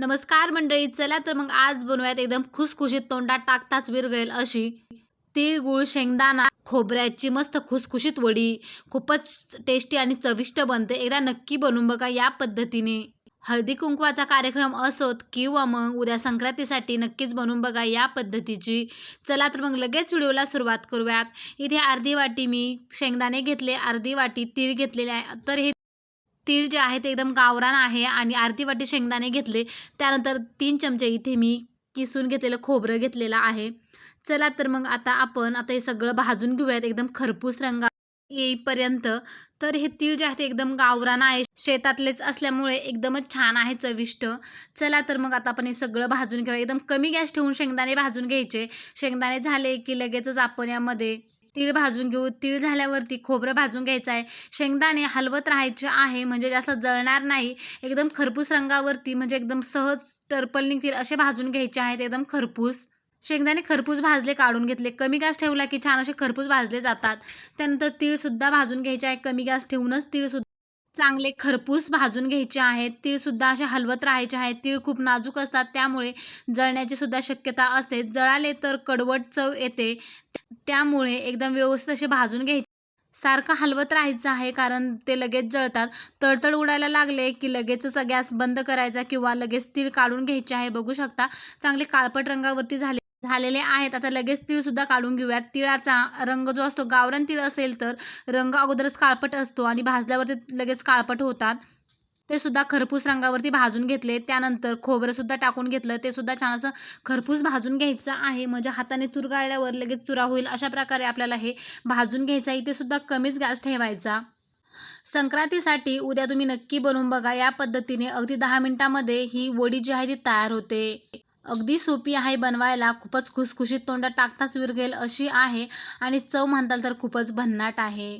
नमस्कार मंडळी चला तर मग आज बनवूयात एकदम खुसखुशीत तोंडात टाकताच विरगेल अशी. तिळगुळ शेंगदाणा खोबऱ्याची मस्त खुसखुशीत वडी. खूपच टेस्टी आणि चविष्ट बनते. एकदा नक्की बनवून बघा या पद्धतीने. हळदी कुंकवाचा कार्यक्रम असोत किंवा मग उद्या संक्रांतीसाठी नक्कीच बनवून बघा या पद्धतीची. चला तर मग लगेच व्हिडिओला सुरुवात करूयात. इथे अर्धी वाटी मी शेंगदाणे घेतले अर्धी वाटी तीळ घेतलेले आहे. तर हे तीळ जे आहे ते एकदम गावरान आहे आणि अर्धी वाटी शेंगदाणे घेतले. त्यानंतर तीन चमचे इथे मी किसून घेतलेलं खोबरं घेतलेलं आहे. चला तर मग आता आपण आता हे सगळं भाजून घेऊयात. एकदम खरपूस रंगा येईपर्यंत. तर हे तीळ जे आहे ते एकदम गावरान आहे. शेतातलेच असल्यामुळे एकदमच छान आहे चविष्ट. चला तर मग आता आपण हे सगळं भाजून घेऊया. एकदम कमी गॅस ठेवून शेंगदाणे भाजून घ्यायचे. शेंगदाणे झाले की लगेचच आपण यामध्ये तीळ भाजून घेऊ. तीळ झाल्यावरती खोबरं भाजून घ्यायचं आहे. शेंगदाणे हलवत राहायचे आहे. म्हणजे जास्त जळणार नाही. एकदम खरपूस रंगावरती म्हणजे एकदम सहज टर्पल निघतील असे भाजून घ्यायचे आहेत. एकदम खरपूस. शेंगदाणे खरपूस भाजले काढून घेतले. कमी गॅस ठेवला की छान असे खरपूस भाजले जातात. त्यानंतर तीळसुद्धा भाजून घ्यायचे आहे. कमी गॅस ठेवूनच तीळसुद्धा चांगले खरपूस भाजून घ्यायचे आहेत. तीळसुद्धा असे हलवत राहायचे आहेत. तीळ खूप नाजूक असतात. त्यामुळे जळण्याची सुद्धा शक्यता असते. जळाले तर कडवट चव येते. त्यामुळे एकदम व्यवस्थित असे भाजून घ्यायचे. सारखं हलवत राहायचं आहे कारण ते लगेच जळतात. तडतड उडायला लागले की लगेचच गॅस बंद करायचा किंवा लगेच तीळ काढून घ्यायचे आहे. बघू शकता चांगले काळपट रंगावरती झाले झालेले आहेत. आता लगेच तीळसुद्धा काढून घेऊयात. तिळाचा रंग जो असतो गावरान तीळ असेल तर रंग अगोदरच काळपट असतो आणि भाजल्यावरती लगेच काळपट होतात. ते सुद्धा खरपूस रंगावरती भाजून घेतले. त्यानंतर खोबरंसुद्धा टाकून घेतलं. ते सुद्धा छान असं खरपूस भाजून घ्यायचं आहे. म्हणजे हाताने चुरगाळल्यावर लगेच चुरा होईल अशा प्रकारे आपल्याला हे भाजून घ्यायचं आहे. ते सुद्धा कमीच गॅस ठेवायचा. संक्रांतीसाठी उद्या तुम्ही नक्की बनवून बघा. या पद्धतीने अगदी दहा मिनिटामध्ये ही वडी जी आहे ती तयार होते. अगदी सोपी आहे बनवायला. खूपच खुसखुशीत तोंडात टाकताच विरगेल अशी आहे. आणि चव म्हणताल तर खूपच भन्नाट आहे.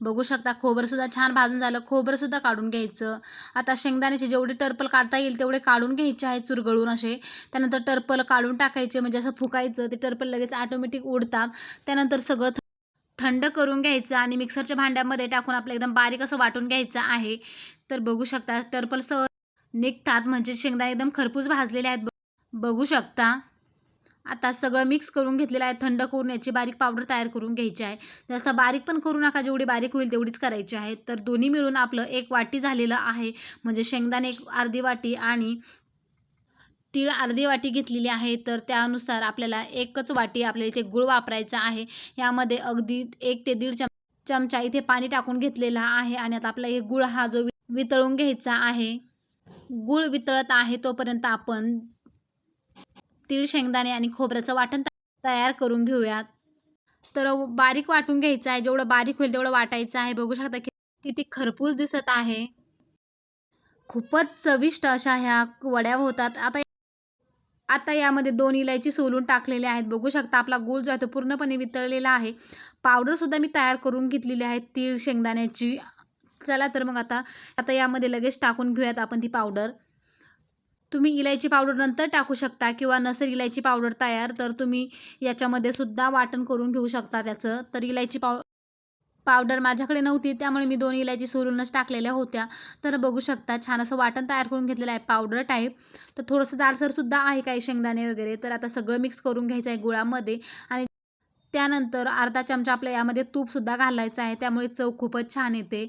बघू शकता खोबरंसुद्धा छान भाजून झालं. खोबरंसुद्धा काढून घ्यायचं. आता शेंगदाण्याचे जेवढे टर्पल काढता येईल तेवढे काढून घ्यायचे आहे चुरगळून असे. त्यानंतर टर्पल काढून टाकायचे म्हणजे असं फुकायचं. ते टर्पल लगेच ऑटोमॅटिक उडतात. त्यानंतर सगळं थंड करून घ्यायचं आणि मिक्सरच्या भांड्यामध्ये टाकून आपलं एकदम बारीक असं वाटून घ्यायचं आहे. तर बघू शकता टर्पल सह निघतात. म्हणजे शेंगदाणे एकदम खरपूस भाजलेले आहेत. बघू शकता. आता सगळं मिक्स करून घेतलेलं आहे. थंड करून याची बारीक पावडर तयार करून घ्यायची आहे. जास्त बारीक पण करू नका. जेवढी बारीक होईल तेवढीच करायची आहे. तर दोन्ही मिळून आपलं एक वाटी झालेलं आहे. म्हणजे शेंगदाणे एक अर्धी वाटी आणि तीळ अर्धी वाटी घेतलेली आहे. तर त्यानुसार आपल्याला एकच वाटी आपल्याला इथे गुळ वापरायचा आहे. यामध्ये अगदी एक ते दीड चम चमचा इथे पाणी टाकून घेतलेला आहे. आणि आता आपला हे गुळ हा जो वितळून घ्यायचा आहे. गुळ वितळत आहे तोपर्यंत आपण तीळ शेंगदाणे आणि खोबऱ्याचं वाटण तयार करून घेऊयात. तर बारीक वाटून घ्यायचं आहे. जेवढं बारीक होईल तेवढं वाटायचं आहे. बघू शकता की किती खरपूस दिसत आहे. खूपच चविष्ट अशा ह्या वड्या होतात. आता आता यामध्ये दोन इलायची सोलून टाकलेले आहेत. बघू शकता आपला गूळ जो आहे तो पूर्णपणे वितळलेला आहे. पावडरसुद्धा मी तयार करून घेतलेली आहे. तीळ शेंगदाण्याची. चला तर मग आता आता यामध्ये लगेच टाकून घेऊयात आपण ती पावडर. तुम्ही इलायची पावडर नंतर टाकू शकता किंवा नसेल इलायची पावडर तयार तर तुम्ही याच्यामध्ये सुद्धा वाटण करून घेऊ शकता त्याचं. तर इलायची पाव पावडर माझ्याकडे नव्हती त्यामुळे मी दोन इलायची सोलूनच टाकलेल्या होत्या. तर बघू शकता छान असं वाटण तयार करून घेतलेलं आहे पावडर टाईप तर थोडंसं जाडसरसुद्धा आहे काही शेंगदाणे वगैरे तर आता सगळं मिक्स करून घ्यायचं आहे गुळामध्ये. आणि त्यानंतर अर्धा चमचा आपल्या यामध्ये तूपसुद्धा घालायचं आहे त्यामुळे चव खूपच छान येते.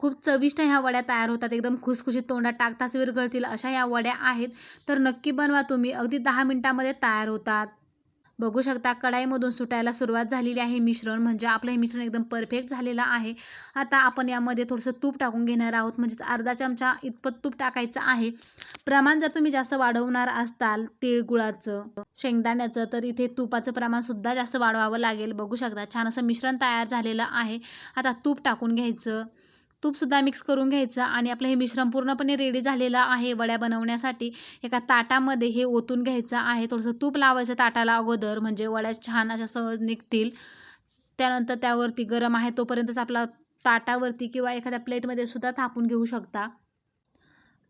खूप चविष्ट ह्या वड्या तयार होतात. एकदम खुसखुशीत तोंडात टाकताच विरघळतील अशा ह्या वड्या आहेत. तर नक्की बनवा तुम्ही. अगदी दहा मिनटामध्ये तयार होतात. बघू शकता कढाईमधून सुटायला सुरुवात झालेली आहे मिश्रण. म्हणजे आपलं हे मिश्रण एकदम परफेक्ट झालेलं आहे. आता आपण यामध्ये थोडंसं तूप टाकून घेणार आहोत. म्हणजेच अर्धा चमचा इतपत तूप टाकायचं आहे. प्रमाण जर तुम्ही जास्त वाढवणार असताल तिळगुळाचं शेंगदाण्याचं तर इथे तुपाचं प्रमाणसुद्धा जास्त वाढवावं लागेल. बघू शकता छान असं मिश्रण तयार झालेलं आहे. आता तूप टाकून घ्यायचं. तूपसुद्धा मिक्स करून घ्यायचं आणि आपलं हे मिश्रण पूर्णपणे रेडी झालेलं आहे. वड्या बनवण्यासाठी एका ताटामध्ये हे ओतून घ्यायचं आहे. थोडंसं तूप लावायचं ताटाला अगोदर म्हणजे वड्या छान अशा सहज निघतील. त्यानंतर त्यावरती गरम आहे तोपर्यंतच आपला ताटावरती किंवा एखाद्या प्लेटमध्ये सुद्धा थापून घेऊ शकता.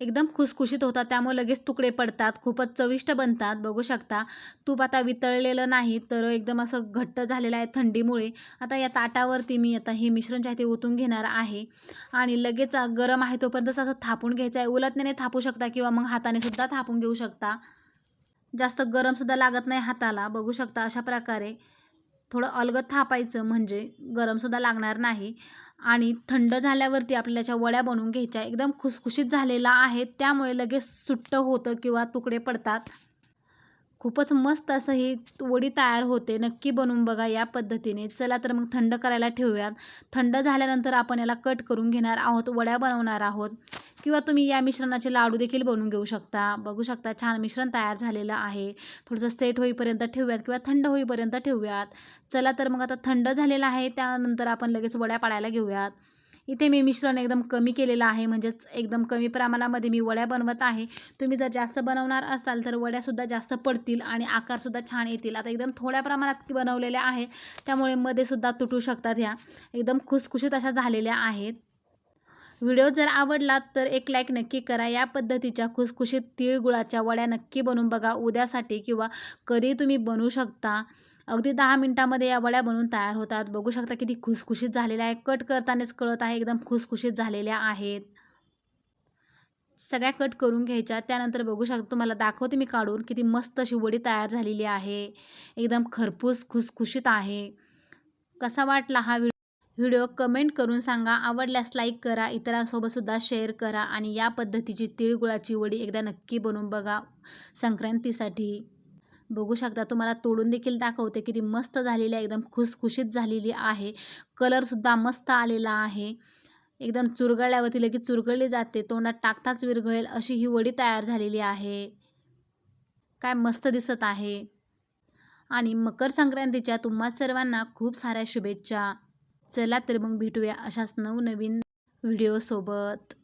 एकदम खुसखुशीत होतात. त्यामुळे लगेच तुकडे पडतात. खूपच चविष्ट बनतात. बघू शकता. तूप आता वितळलेलं नाही तर एकदम असं घट्ट झालेलं आहे थंडीमुळे. आता या ताटावरती मी आता हे मिश्रण जे आहे ते ओतून घेणार आहे. आणि लगेच गरम आहे तोपर्यंत असं थापून घ्यायचं आहे. उलटण्याने थापू शकता किंवा मग हाताने सुद्धा थापून घेऊ शकता. जास्त गरमसुद्धा लागत नाही हाताला. बघू शकता अशा प्रकारे. थोडं अलगद थापायचं म्हणजे गरमसुद्धा लागणार नाही. आणि थंड झाल्यावरती आपल्याला याच्या वड्या बनवून घ्यायच्या एकदम खुसखुशीत झालेला आहे त्यामुळे लगेच सुट्ट होतं किंवा तुकडे पडतात. खूपच मस्त असं ही वडी तयार होते. नक्की बनवून बघा या पद्धतीने. चला तर मग थंड करायला ठेवूयात. थंड झाल्यानंतर आपण याला कट करून घेणार आहोत वड्या बनवणार आहोत. किंवा तुम्ही या मिश्रणाचे लाडू देखील बनवून घेऊ शकता. बघू शकता छान मिश्रण तयार झालेलं आहे. थोडंसं सेट होईपर्यंत ठेवूयात किंवा थंड होईपर्यंत ठेवूयात. चला तर मग आता थंड झालेलं आहे त्यानंतर आपण लगेच वड्या पाडायला घेऊयात. इथे मी मिश्रण एकदम कमी केलेलं आहे म्हणजेच एकदम कमी प्रमाणामध्ये मी वड्या बनवत आहे. तुम्ही जर जास्त बनवणार असाल तर वड्यासुद्धा जास्त पडतील आणि आकारसुद्धा छान येतील. आता एकदम थोड्या प्रमाणात बनवलेल्या आहे त्यामुळे मध्येसुद्धा तुटू शकतात ह्या. एकदम खुसखुशीत अशा झालेल्या आहेत. व्हिडिओ जर आवडला तर एक लाईक नक्की करा. या पद्धतीच्या खुसखुशीत तिळगुळाच्या वड्या नक्की बनवून बघा. उद्यासाठी किंवा कधी तुम्ही बनवू शकता. अगदी दहा मिनटामध्ये या वड्या बनवून तयार होतात. बघू शकता किती खुसखुशीत झालेल्या आहे कट करतानाच कळत आहे एकदम खुसखुशीत झालेल्या आहेत. सगळ्या कट करून घ्यायच्या. त्यानंतर बघू शकता तुम्हाला दाखवते मी काढून किती मस्त अशी वडी तयार झालेली आहे. एकदम खरपूस खुसखुशीत आहे. कसा वाटला हा व्हिडिओ? व्हिडिओ कमेंट करून सांगा. आवडल्यास लाईक करा. इतरांसोबत सुद्धा शेअर करा आणि या पद्धतीची तिळगुळाची वडी एकदा नक्की बनवून बघा संक्रांतीसाठी. बघू शकता तुम्हाला तोडून देखील दाखवते किती मस्त झालेली आहे एकदम खुसखुशीत झालेली आहे. कलरसुद्धा मस्त आलेला आहे. एकदम चुरगळल्यावरती लगेच चुरगळली जाते. तोंडात टाकताच विरघळेल अशी ही वडी तयार झालेली आहे. काय मस्त दिसत आहे. आणि मकर संक्रांतीच्या तुम्हा सर्वांना खूप साऱ्या शुभेच्छा. चला तर मग भेटूया अशाच नवनवीन व्हिडिओसोबत